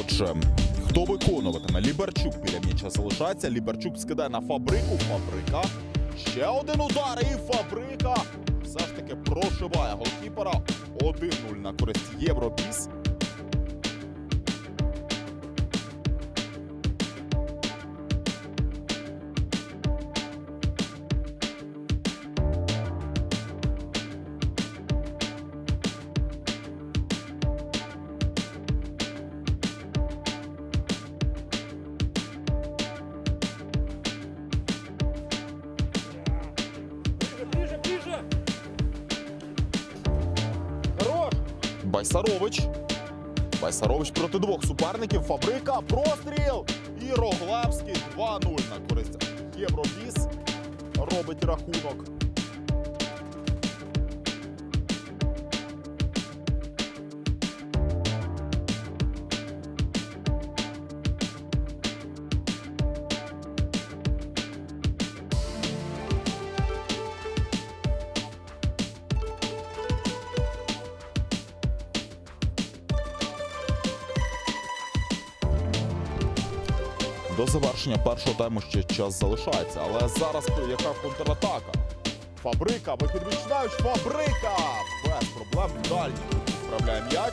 Отже, хто виконуватиме? Ліберчук біля м'яча залишається. Ліберчук скидає на фабрику. Фабрика. Ще один удар і фабрика. Все ж таки прошиває голкіпера. 1-0 на користь Євробіс. Байсарович. Байсарович проти двох суперників. Фабрика. Простріл. І Роглавський 2-0 на користь Євробіс. Робить рахунок. До завершення першого тайму ще час залишається. Але зараз яка контратака? Фабрика, вихід відчинають. Фабрика! Без проблем далі. вправляє м'яч.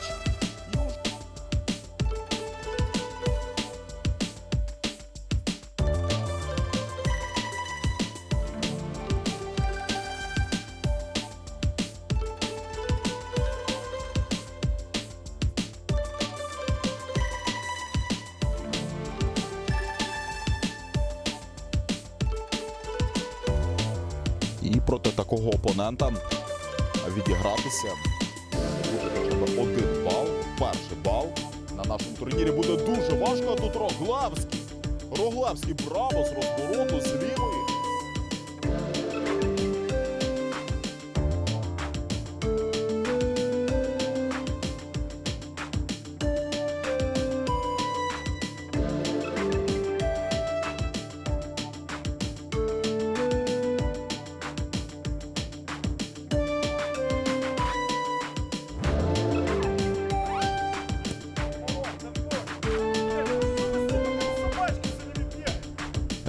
Проти такого опонента відігратися один бал. Перший бал на нашому турнірі буде дуже важко. Тут Роглавський. Роглавський браво з розвороту з лівої.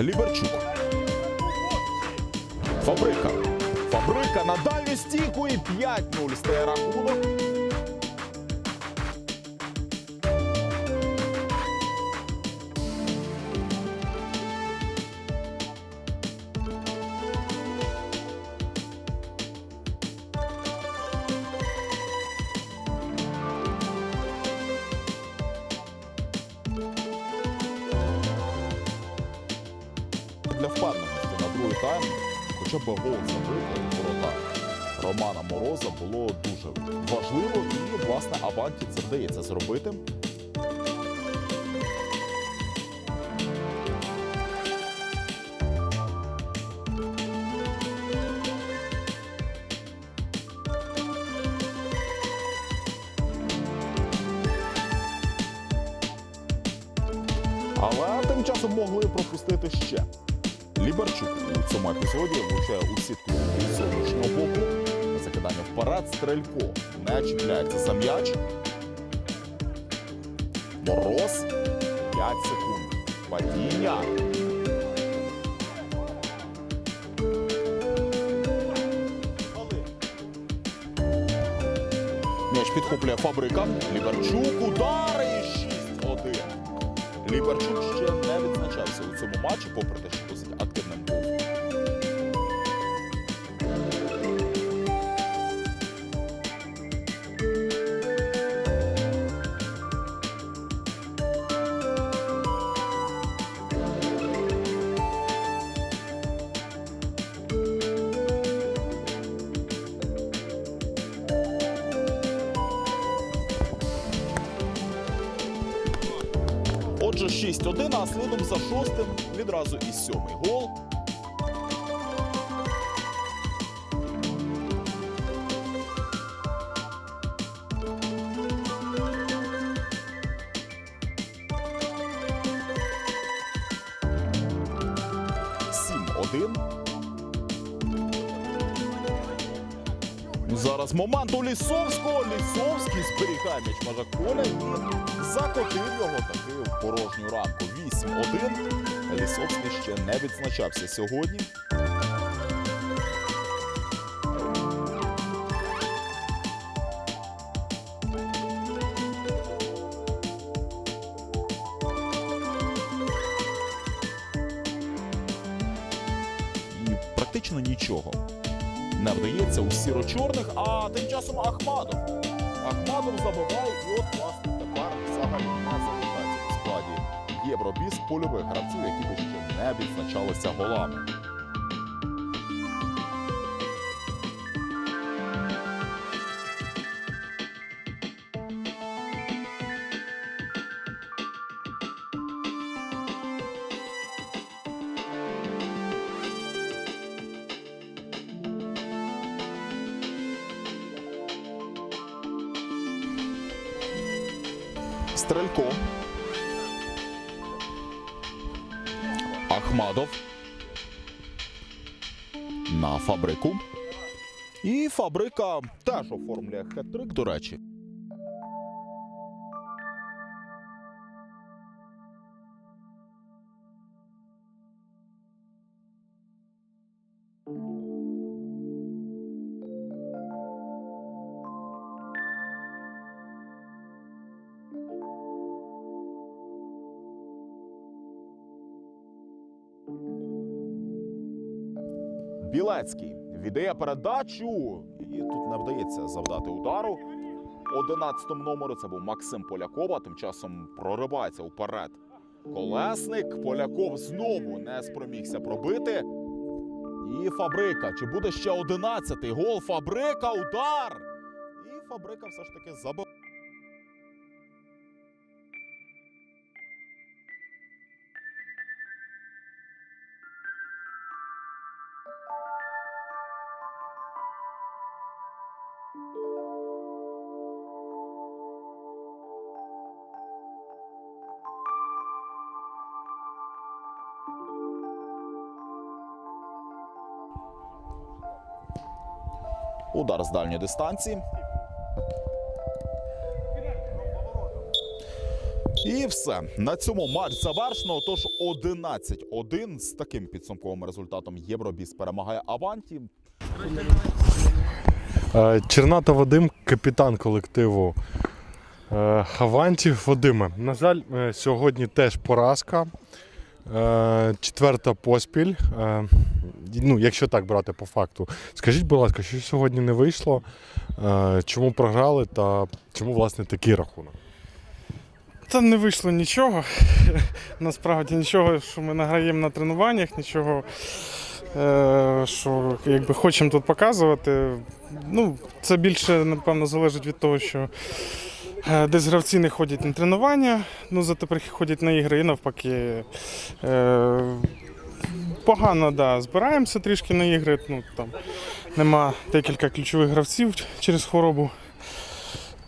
Ліберчук. Фабрика. Фабрика на дальню стійку і 5-0 стає рахунок. Впевненості на другий тайм хоча б гол забити ворота Романа Мороза було дуже важливо і, власне, Аванті це вдається зробити. Але тим часом могли пропустити ще. Ліберчук у цьому епізоді влучає у сітку зовнішнього боку. Закидання вперед, стрелько не чіпляється за м'яч. Мороз. 5 секунд. Падіння. М'яч підхоплює фабрика. Ліберчук. Удари 6-1. Ліберчук ще не відзначався у цьому матчі, попри те, що активним 6-1, а слідом за шостим відразу і сьомий гол. Сім один. Зараз момент у Лісовського. Лісовський зберігає м'яч межах поля і закотив його таки в порожню рамку. 8-1. Лісовський ще не відзначався сьогодні. Практично нічого не вдається у сіро-чорних, а тим часом Ахмадов. Ахмадов забиває, і от, власне, складі Євробіс польових гравців, які би ще не відзначалися голами. Стрелько. Ахмадов. На фабрику. І фабрика теж оформлює хет-трик, до речі. Білецький віддає передачу, і тут не вдається завдати удару. 11 номеру це був Максим Полякова. Тим часом проривається вперед. Колесник Поляков знову не спромігся пробити. І фабрика. Чи буде ще 11-й гол? Фабрика, удар! І фабрика все ж таки забив. Удар з дальньої дистанції. І все. На цьому матч завершено. Тож 11-1 з таким підсумковим результатом Євробіс перемагає Аванті. Е, Черната Вадим, капітан колективу е, Авантів. Вадиме, на жаль, е, сьогодні теж поразка. Четверта поспіль. Ну, якщо так брати по факту. Скажіть, будь ласка, що сьогодні не вийшло? Чому програли та чому власне такий рахунок? Та не вийшло нічого. Насправді нічого, що ми награємо на тренуваннях, нічого, е, що якби хочемо тут показувати. Ну, це більше, напевно, залежить від того, що е, десь гравці не ходять на тренування, ну зато приходять на ігри і навпаки. Е, Погано, да, збираємося трішки на ігри. Ну, там нема декілька ключових гравців через хворобу.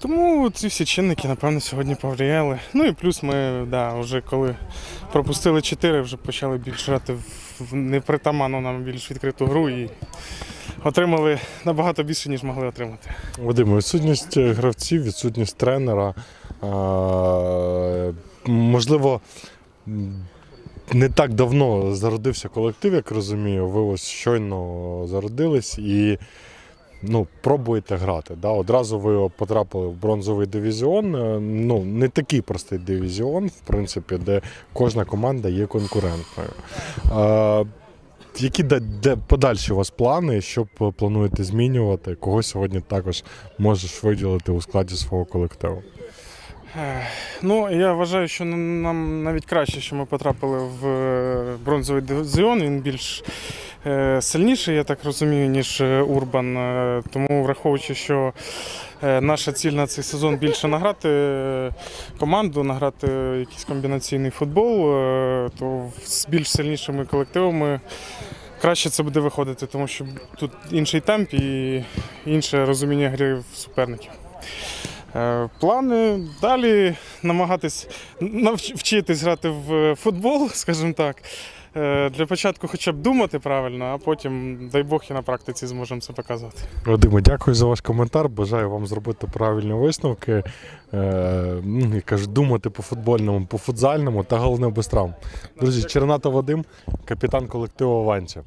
Тому ці всі чинники, напевно, сьогодні повлияли. Ну і плюс ми, да, вже коли пропустили 4, вже почали більш грати в непритаманну нам більш відкриту гру і отримали набагато більше, ніж могли отримати. Вадиме, відсутність гравців, відсутність тренера. Можливо, не так давно зародився колектив, як розумію. Ви ось щойно зародились і ну, пробуєте грати. Да? Одразу ви потрапили в бронзовий дивізіон. Е, Ну, не такий простий дивізіон, в принципі, де кожна команда є конкурентною. Е, які де, подальші у вас плани, що плануєте змінювати? Кого сьогодні також можеш виділити у складі свого колективу? Ну, я вважаю, що нам навіть краще, що ми потрапили в е, бронзовий дивізіон. Він більш е, сильніший, я так розумію, ніж е, Урбан. Е, Тому враховуючи, що е, наша ціль на цей сезон більше награти е, команду, награти якийсь комбінаційний футбол, е, то з більш сильнішими колективами краще це буде виходити, тому що тут інший темп і інше розуміння гри в суперників. Е, Плани далі намагатись навч- вчитись грати в футбол, скажімо так. Е, Для початку хоча б думати правильно, а потім, дай Бог, і на практиці зможемо це показати. Вадиме, дякую за ваш коментар. Бажаю вам зробити правильні висновки. Е, ну, кажу, думати по футбольному, по футзальному та головне без травм. Друзі, Черната Вадим, капітан колективу Аванція.